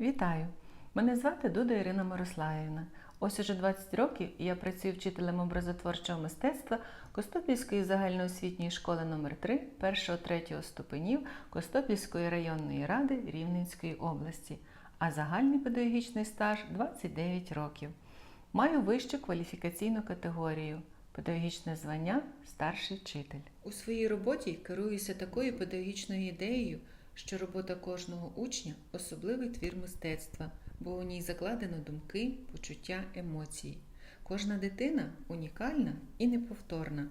Вітаю! Мене звати Дуда Ірина Мирославівна. Ось уже 20 років я працюю вчителем образотворчого мистецтва Костопільської загальноосвітньої школи номер 3 1-3 ступенів Костопільської районної ради Рівненської області, а загальний педагогічний стаж 29 років. Маю вищу кваліфікаційну категорію педагогічне звання старший вчитель. У своїй роботі керуюся такою педагогічною ідеєю, що робота кожного учня особливий твір мистецтва, бо у ній закладено думки, почуття, емоції. Кожна дитина унікальна і неповторна.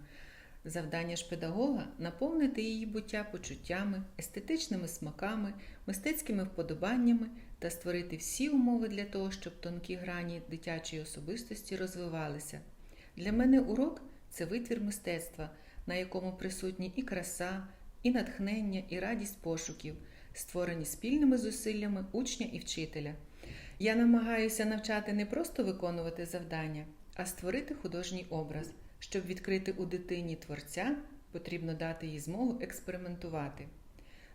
Завдання ж педагога наповнити її буття почуттями, естетичними смаками, мистецькими вподобаннями та створити всі умови для того, щоб тонкі грані дитячої особистості розвивалися. Для мене урок це витвір мистецтва, на якому присутні і краса, і натхнення, і радість пошуків, створені спільними зусиллями учня і вчителя. Я намагаюся навчати не просто виконувати завдання, а створити художній образ. Щоб відкрити у дитині творця, потрібно дати їй змогу експериментувати.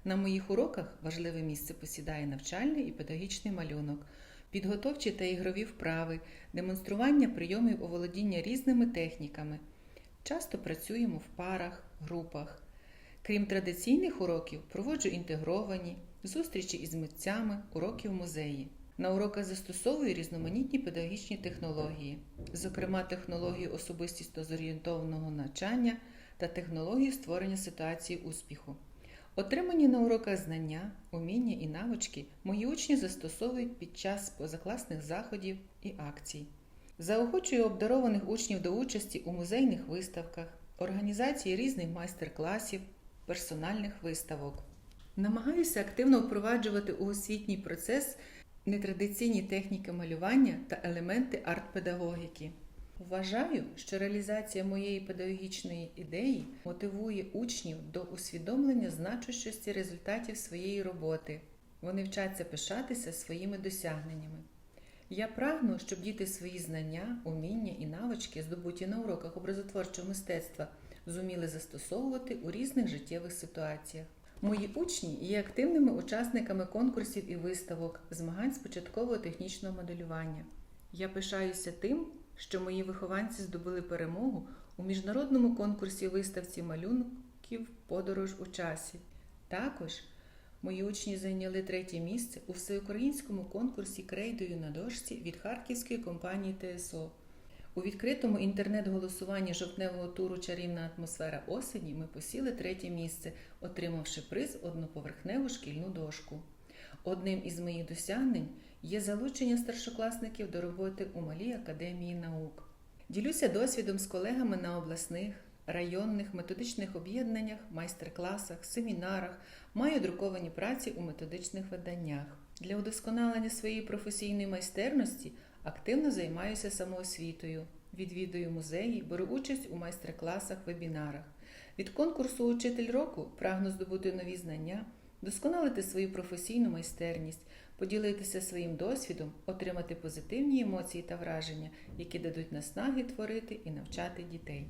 На моїх уроках важливе місце посідає навчальний і педагогічний малюнок, підготовчі та ігрові вправи, демонстрування прийомів оволодіння різними техніками. Часто працюємо в парах, групах. Крім традиційних уроків, проводжу інтегровані, зустрічі із митцями, уроки в музеї. На уроках застосовую різноманітні педагогічні технології, зокрема технології особистісно зорієнтованого навчання та технології створення ситуації успіху. Отримані на уроках знання, уміння і навички мої учні застосовують під час позакласних заходів і акцій. Заохочую обдарованих учнів до участі у музейних виставках, організації різних майстер-класів, персональних виставок. Намагаюся активно впроваджувати у освітній процес нетрадиційні техніки малювання та елементи арт-педагогіки. Вважаю, що реалізація моєї педагогічної ідеї мотивує учнів до усвідомлення значущості результатів своєї роботи. Вони вчаться пишатися своїми досягненнями. Я прагну, щоб діти свої знання, уміння і навички, здобуті на уроках образотворчого мистецтва, зуміли застосовувати у різних життєвих ситуаціях. Мої учні є активними учасниками конкурсів і виставок, змагань з початкового технічного моделювання. Я пишаюся тим, що мої вихованці здобули перемогу у міжнародному конкурсі виставці малюнків Подорож у часі. Також мої учні зайняли третє місце у всеукраїнському конкурсі крейдою на дошці від харківської компанії ТСО. У відкритому інтернет-голосуванні жовтневого туру Чарівна атмосфера осені ми посіли третє місце, отримавши приз одноповерхневу шкільну дошку. Одним із моїх досягнень є залучення старшокласників до роботи у малій академії наук. Ділюся досвідом з колегами на обласних, районних методичних об'єднаннях, майстер-класах, семінарах, маю друковані праці у методичних виданнях. Для удосконалення своєї професійної майстерності активно займаюся самоосвітою, відвідую музеї, беру участь у майстер-класах, вебінарах. Від конкурсу Учитель року прагну здобути нові знання, досконалити свою професійну майстерність, поділитися своїм досвідом, отримати позитивні емоції та враження, які дадуть наснаги творити і навчати дітей.